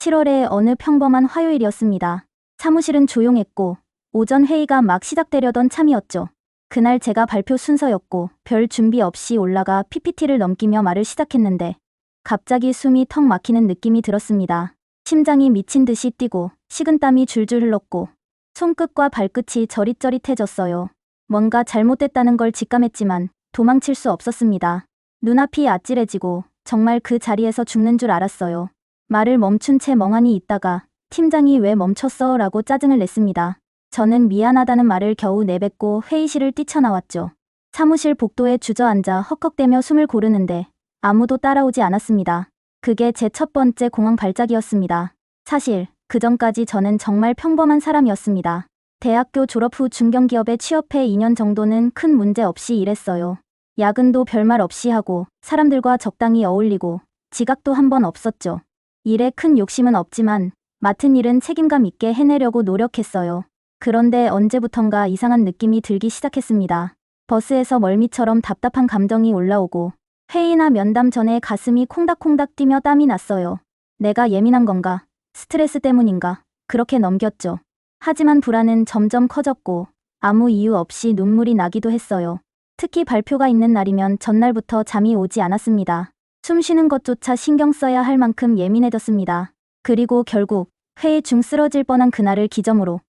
7월의 어느 평범한 화요일이었습니다. 사무실은 조용했고 오전 회의가 막 시작되려던 참이었죠. 그날 제가 발표 순서였고 별 준비 없이 올라가 PPT를 넘기며 말을 시작했는데 갑자기 숨이 턱 막히는 느낌이 들었습니다. 심장이 미친 듯이 뛰고 식은땀이 줄줄 흘렀고 손끝과 발끝이 저릿저릿해졌어요. 뭔가 잘못됐다는 걸 직감했지만 도망칠 수 없었습니다. 눈앞이 아찔해지고 정말 그 자리에서 죽는 줄 알았어요. 말을 멈춘 채 멍하니 있다가 팀장이 왜 멈췄어? 라고 짜증을 냈습니다. 저는 미안하다는 말을 겨우 내뱉고 회의실을 뛰쳐나왔죠. 사무실 복도에 주저앉아 헉헉대며 숨을 고르는데 아무도 따라오지 않았습니다. 그게 제 첫 번째 공황 발작이었습니다. 사실 그 전까지 저는 정말 평범한 사람이었습니다. 대학교 졸업 후 중견기업에 취업해 2년 정도는 큰 문제 없이 일했어요. 야근도 별말 없이 하고 사람들과 적당히 어울리고 지각도 한 번 없었죠. 일에 큰 욕심은 없지만 맡은 일은 책임감 있게 해내려고 노력했어요. 그런데 언제부턴가 이상한 느낌이 들기 시작했습니다. 버스에서 멀미처럼 답답한 감정이 올라오고 회의나 면담 전에 가슴이 콩닥콩닥 뛰며 땀이 났어요. 내가 예민한 건가? 스트레스 때문인가? 그렇게 넘겼죠. 하지만 불안은 점점 커졌고 아무 이유 없이 눈물이 나기도 했어요. 특히 발표가 있는 날이면 전날부터 잠이 오지 않았습니다. 숨 쉬는 것조차 신경 써야 할 만큼 예민해졌습니다. 그리고 결국 회의 중 쓰러질 뻔한 그날을 기점으로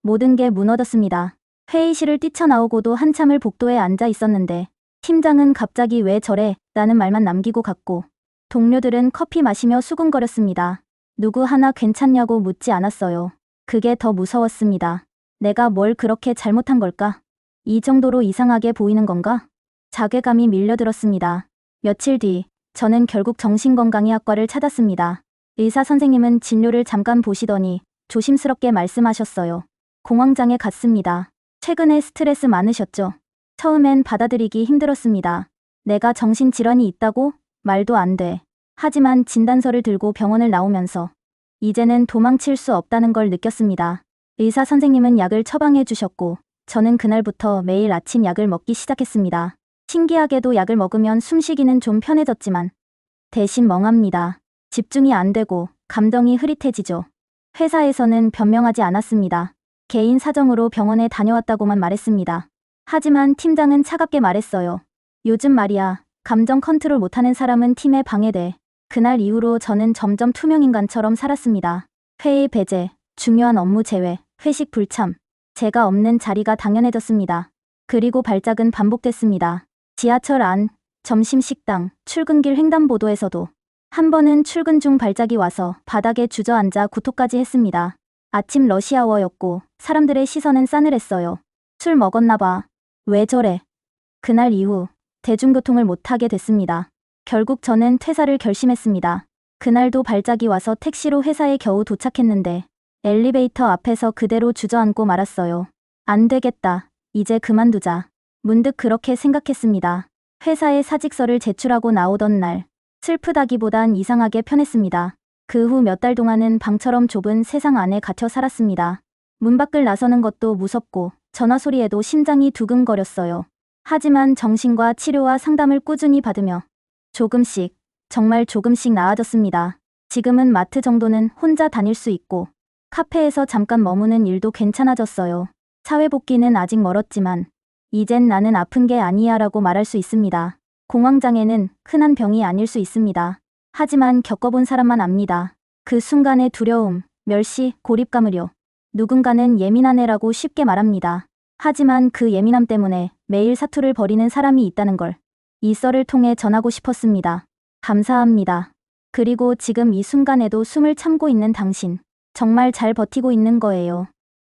모든 게 무너졌습니다. 회의실을 뛰쳐나오고도 한참을 복도에 앉아 있었는데 팀장은 갑자기 왜 저래? 라는 말만 남기고 갔고 동료들은 커피 마시며 수군거렸습니다. 누구 하나 괜찮냐고 묻지 않았어요. 그게 더 무서웠습니다. 내가 뭘 그렇게 잘못한 걸까? 이 정도로 이상하게 보이는 건가? 자괴감이 밀려들었습니다. 며칠 뒤 저는 결국 정신건강의학과를 찾았습니다. 의사 선생님은 진료를 잠깐 보시더니 조심스럽게 말씀하셨어요. 공황장애 같습니다. 최근에 스트레스 많으셨죠? 처음엔 받아들이기 힘들었습니다. 내가 정신질환이 있다고? 말도 안 돼. 하지만 진단서를 들고 병원을 나오면서 이제는 도망칠 수 없다는 걸 느꼈습니다. 의사 선생님은 약을 처방해 주셨고 저는 그날부터 매일 아침 약을 먹기 시작했습니다. 신기하게도 약을 먹으면 숨쉬기는 좀 편해졌지만 대신 멍합니다. 집중이 안 되고 감정이 흐릿해지죠. 회사에서는 변명하지 않았습니다. 개인 사정으로 병원에 다녀왔다고만 말했습니다. 하지만 팀장은 차갑게 말했어요. 요즘 말이야, 감정 컨트롤 못하는 사람은 팀에 방해돼. 그날 이후로 저는 점점 투명인간처럼 살았습니다. 회의 배제, 중요한 업무 제외, 회식 불참. 제가 없는 자리가 당연해졌습니다. 그리고 발작은 반복됐습니다. 지하철 안, 점심 식당, 출근길 횡단보도에서도 한 번은 출근 중 발작이 와서 바닥에 주저앉아 구토까지 했습니다. 아침 러시아워였고 사람들의 시선은 싸늘했어요. 술 먹었나 봐. 왜 저래? 그날 이후 대중교통을 못 타게 됐습니다. 결국 저는 퇴사를 결심했습니다. 그날도 발작이 와서 택시로 회사에 겨우 도착했는데 엘리베이터 앞에서 그대로 주저앉고 말았어요. 안 되겠다. 이제 그만두자. 문득 그렇게 생각했습니다. 회사에 사직서를 제출하고 나오던 날 슬프다기보단 이상하게 편했습니다. 그 후 몇 달 동안은 방처럼 좁은 세상 안에 갇혀 살았습니다. 문 밖을 나서는 것도 무섭고 전화 소리에도 심장이 두근거렸어요. 하지만 정신과 치료와 상담을 꾸준히 받으며 조금씩, 정말 조금씩 나아졌습니다. 지금은 마트 정도는 혼자 다닐 수 있고 카페에서 잠깐 머무는 일도 괜찮아졌어요. 사회복귀는 아직 멀었지만 이젠 나는 아픈 게 아니야 라고 말할 수 있습니다. 공황장애는 흔한 병이 아닐 수 있습니다. 하지만 겪어본 사람만 압니다. 그 순간의 두려움, 멸시, 고립감을요. 누군가는 예민한 애라고 쉽게 말합니다. 하지만 그 예민함 때문에 매일 사투를 벌이는 사람이 있다는 걸 이 썰을 통해 전하고 싶었습니다. 감사합니다. 그리고 지금 이 순간에도 숨을 참고 있는 당신. 정말 잘 버티고 있는 거예요.